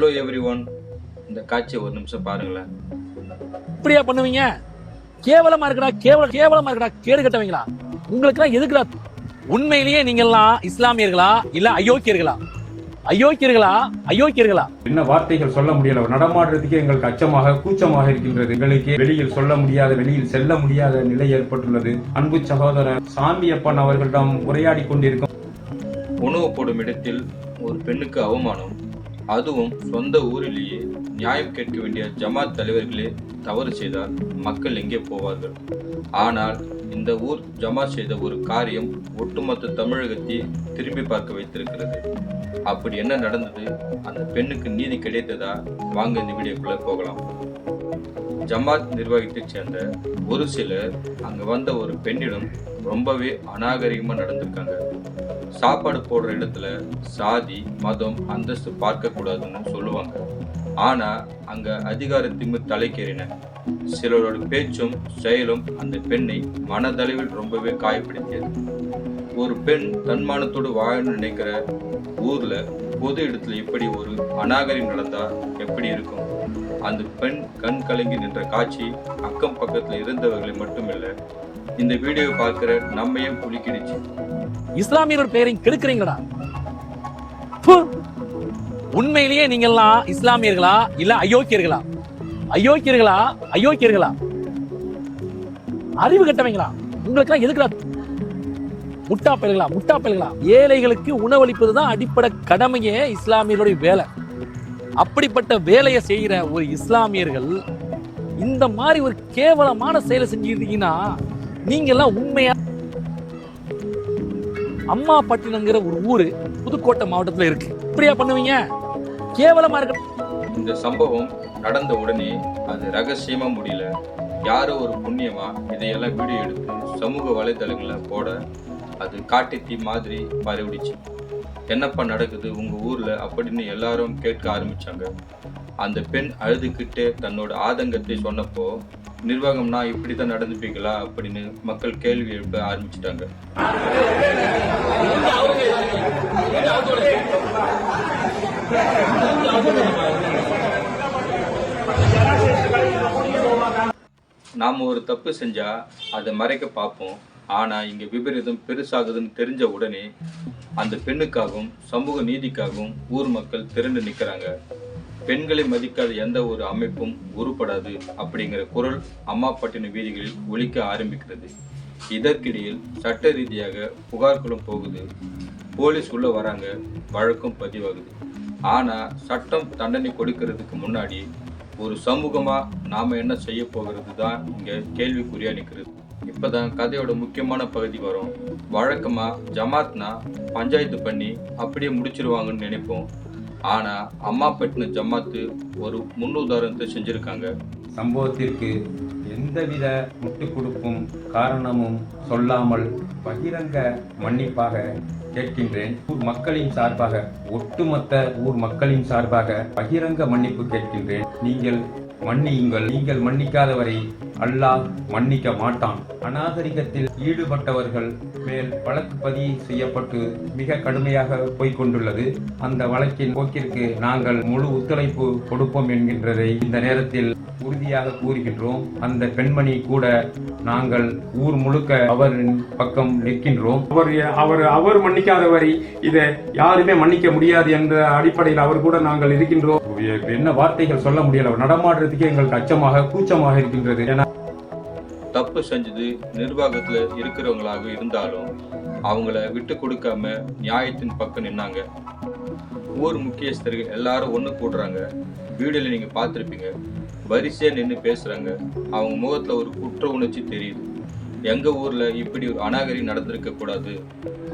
Hello every one இந்த காட்சியை ஒரு நிமிஷம் பாருங்களேன். இப்படியா பண்ணுவீங்க? கேவலமா இருக்கடா கேவல கேவலமா இருக்கடா கேடு கட்டவங்களா? உங்களுக்கு எதுக்குடா? உண்மையிலேயே நீங்க எல்லாம் இஸ்லாமியர்களா இல்ல அயோக்கியர்களா? அயோக்கியர்களா? அயோக்கியர்களா? என்ன வார்த்தைகள் சொல்ல முடியல? நடமாடுறதுக்கே எங்களுக்கு அச்சமாக கூச்சமாக இருக்கின்றது. எங்களுக்கு வெளியில் சொல்ல முடியாத வெளியில் செல்ல முடியாத நிலை ஏற்பட்டுள்ளது. அன்பு சகோதரர் சாமியப்பன் அவர்களிடம் உரையாடி கொண்டிருக்கும் உணவு போடும் இடத்தில் ஒரு பெண்ணுக்கு அவமானம். அதுவும் சொந்த ஊரிலேயே நியாயம் கேட்க வேண்டிய ஜமாத் தலைவர்களே தவறு செய்தால் மக்கள் எங்கே போவார்கள்? ஆனால் இந்த ஊர் ஜமாத் செய்த ஒரு காரியம் ஒட்டுமொத்த தமிழகத்தை திரும்பி பார்க்க வைத்திருக்கிறது. அப்படி என்ன நடந்தது? அந்த பெண்ணுக்கு நீதி கிடைத்ததா? வாங்க இந்த வீடியோக்குள்ள போகலாம். ஜமாத் நிர்வாகத்தைச் சேர்ந்த ஒரு சிலர் அங்கே வந்த ஒரு பெண்ணிடம் ரொம்பவே அநாகரிகமாக நடந்திருக்காங்க. சாப்பாடு போடுற இடத்துல சாதி மதம் அந்தஸ்து பார்க்க கூடாதுன்னு சொல்லுவாங்க. ஆனா அங்க அதிகாரத்தின் தலைக்கேறின சிலரோட பேச்சும் செயலும் அந்த பெண்ணை மனதளவில் ரொம்பவே காயப்படுத்தியது. ஒரு பெண் தன்மானத்தோடு வாழணும்னு நினைக்கிற ஊர்ல பொது இடத்துல இப்படி ஒரு அநாகரிகம் நடந்தா எப்படி இருக்கும்? அந்த பெண் கண் கலங்கி நின்ற காட்சி அக்கம் பக்கத்தில் இருந்தவர்களை மட்டுமில்லை இந்த வீடியோ பார்க்குற நம்மையும் குலுக்கிடுச்சு இஸ்லாமியரோட பேரையும் கெடுக்கிறீங்களா உண்மையிலேயே நீங்க எல்லாம் இஸ்லாமியர்களா இல்ல அயோக்கியர்களா? அயோக்கியர்களா? அயோக்கியர்களா? அறிவு கட்டவங்களா? உங்களுக்கு எதுக்குடா முட்டா பயல்களா முட்டா பயல்களா ஏழைகளுக்கு உணவளிப்பது தான் அடிப்படை கடமையே இஸ்லாமியர்களுடைய வேலை. அப்படிப்பட்ட வேலையை செய்கிற ஒரு இஸ்லாமியர்கள் இந்த மாதிரி ஒரு கேவலமான செயலை செஞ்சிருந்தீங்கன்னா நீங்கெல்லாம் உண்மையா? அம்மா பட்டினங்கிற ஒரு ஊரு புதுக்கோட்டை மாவட்டத்துல இருக்கு. இப்படியா பண்ணுவீங்க? கேவலமா இருக்க. இந்த சம்பவம் நடந்த உடனே அது ரகசியமா முடியல. யாரோ ஒரு புண்ணியமா இதையெல்லாம் வீடியோ எடுத்து சமூக வலைதளங்களில் போட அது காட்டுத்தீ மாதிரி பரவிடுச்சு. என்னப்பா நடக்குது? உங்க ஊர்ல அப்படின்னு எல்லாரும் கேட்க ஆரம்பிச்சாங்க. அந்த பெண் அழுதுகிட்டு தன்னோட ஆதங்கத்தை சொன்னப்போ நிர்வாகம்னா இப்படி தான் நடந்துப்பீங்களா அப்படின்னு மக்கள் கேள்வி எழுப்ப ஆரம்பிச்சிட்டாங்க. நாம் ஒரு தப்பு செஞ்சா அதை மறைக்க பார்ப்போம். ஆனா இங்க விபரீதம் பெருசாகுதுன்னு தெரிஞ்ச உடனே அந்த பெண்ணுக்காகவும் சமூக நீதிக்காகவும் ஊர் மக்கள் திரண்டு நிக்கிறாங்க. பெண்களை மதிக்காத எந்த ஒரு அமைப்பும் உருப்படாது அப்படிங்கிற குரல் அம்மாப்பட்டின வீதிகளில் ஒழிக்க ஆரம்பிக்கிறது. இதற்கிடையில் சட்ட ரீதியாக புகார்களும் போகுது. போலீஸ் உள்ள வராங்க வழக்கும் பதிவாகுது. ஆனா சட்டம் தண்டனை கொடுக்கறதுக்கு முன்னாடி ஒரு சமூகமா நாம என்ன செய்ய போகிறது தான் இங்க கேள்விக்குறியா இப்போ இப்பதான் கதையோட முக்கியமான பகுதி வரும். வழக்கமா ஜமாத்னா பஞ்சாயத்து பண்ணி அப்படியே முடிச்சிருவாங்கன்னு நினைப்போம். ஆனா அம்மாப்பட்டின ஜமாத்து ஒரு முன்னுதாரணத்தை செஞ்சிருக்காங்க. சம்பவத்திற்கு எந்தவித முட்டு கொடுப்பும் காரணமும் சொல்லாமல் பகிரங்க மன்னிப்பாக கேட்கின்றேன். ஊர் மக்களின் சார்பாக ஒட்டுமொத்த ஊர் மக்களின் சார்பாக பகிரங்க மன்னிப்பு கேட்கின்றேன். நீங்கள் மன்னியுங்கள். நீங்கள் மன்னிக்காதவரை அல்லாஹ் மன்னிக்க மாட்டான். அநாகரிகத்தில் ஈடுபட்டவர்கள் மேல் வழக்கு பதிவு செய்யப்பட்டு மிக கடுமையாக போய்க் கொண்டுள்ளது அந்த வழக்கின் போக்கிற்கு நாங்கள் முழு ஒத்துழைப்பு கொடுப்போம் என்கின்றதை இந்த நேரத்தில் உறுதியாக கூறுகின்றோம். அந்த பெண்மணி கூட நாங்கள் ஊர் முழுக்க அவரின் பக்கம் நிற்கின்றோம். அவர் அவர் அவர் மன்னிக்காதவரை இதை யாருமே மன்னிக்க முடியாது என்ற அடிப்படையில் அவர் கூட நாங்கள் இருக்கின்றோம். என்ன வார்த்தைகள் சொல்ல முடியல. செய்யறதுக்கே எங்களுக்கு அச்சமாக கூச்சமாக இருக்கின்றது. ஏன்னா தப்பு செஞ்சது நிர்வாகத்துல இருக்கிறவங்களாக இருந்தாலும் அவங்கள விட்டு கொடுக்காம நியாயத்தின் பக்கம் நின்னாங்க. ஊர் முக்கியஸ்தர்கள் எல்லாரும் ஒன்று கூடுறாங்க. வீடியோல நீங்க பார்த்துருப்பீங்க. வரிசையா நின்று பேசுறாங்க. அவங்க முகத்துல ஒரு குற்ற உணர்ச்சி தெரியுது. எங்க ஊர்ல இப்படி ஒரு அநாகரி நடந்திருக்க கூடாது.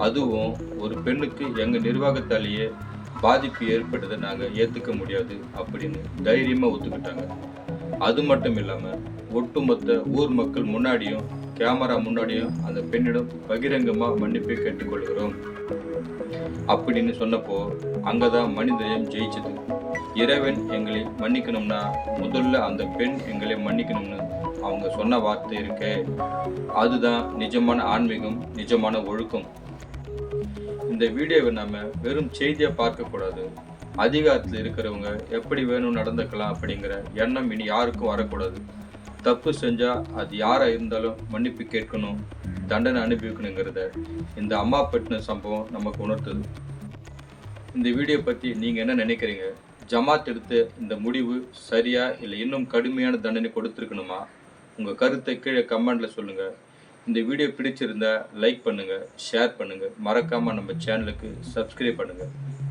அதுவும் ஒரு பெண்ணுக்கு எங்க நிர்வாகத்தாலேயே பாதிப்பு ஏற்பட்டதை நாங்கள் ஏற்றுக்க முடியாது அப்படின்னு தைரியமாக ஒத்துக்கிட்டாங்க. அது மட்டும் இல்லாமல் ஒட்டுமொத்த ஊர் மக்கள் முன்னாடியும் கேமரா முன்னாடியும் அந்த பெண்ணிடம் பகிரங்கமாக மன்னிப்பை கேட்டுக்கொள்கிறோம் அப்படின்னு சொன்னப்போ அங்கே தான் மனிதயம் ஜெயிச்சது. இறைவன் எங்களை மன்னிக்கணும்னா முதல்ல அந்த பெண் எங்களை மன்னிக்கணும்னு அவங்க சொன்ன வார்த்தை இருக்கே. அதுதான் நிஜமான ஆன்மீகம் நிஜமான ஒழுக்கம். இந்த வீடியோவை நம்ம வெறும் செய்தியை பார்க்கக்கூடாது அதிகாரத்தில் இருக்கிறவங்க எப்படி வேணும் நடந்துக்கலாம் அப்படிங்கிற எண்ணம் இனி யாருக்கும் வரக்கூடாது. தப்பு செஞ்சால் அது யாராக இருந்தாலும் மன்னிப்பு கேட்கணும் தண்டனை அனுபவிக்கணுங்கிறத இந்த அம்மா பட்டின சம்பவம் நமக்கு உணர்த்துது. இந்த வீடியோ பற்றி நீங்கள் என்ன நினைக்கிறீங்க? ஜமாத் எடுத்த இந்த முடிவு சரியா இல்லை இன்னும் கடுமையான தண்டனை கொடுத்துருக்கணுமா? உங்கள் கருத்தை கீழே கமெண்டில் சொல்லுங்கள் இந்த வீடியோ பிடிச்சிருந்தா லைக் பண்ணுங்க ஷேர் பண்ணுங்க. மறக்காம நம்ம சேனலுக்கு சப்ஸ்கிரைப் பண்ணுங்க.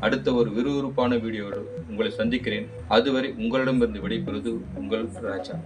அடுத்த ஒரு விறுவிறுப்பான வீடியோவோடு உங்களை சந்திக்கிறேன். அதுவரை உங்களிடமிருந்து விடைபெறுவது உங்கள் ராஜா.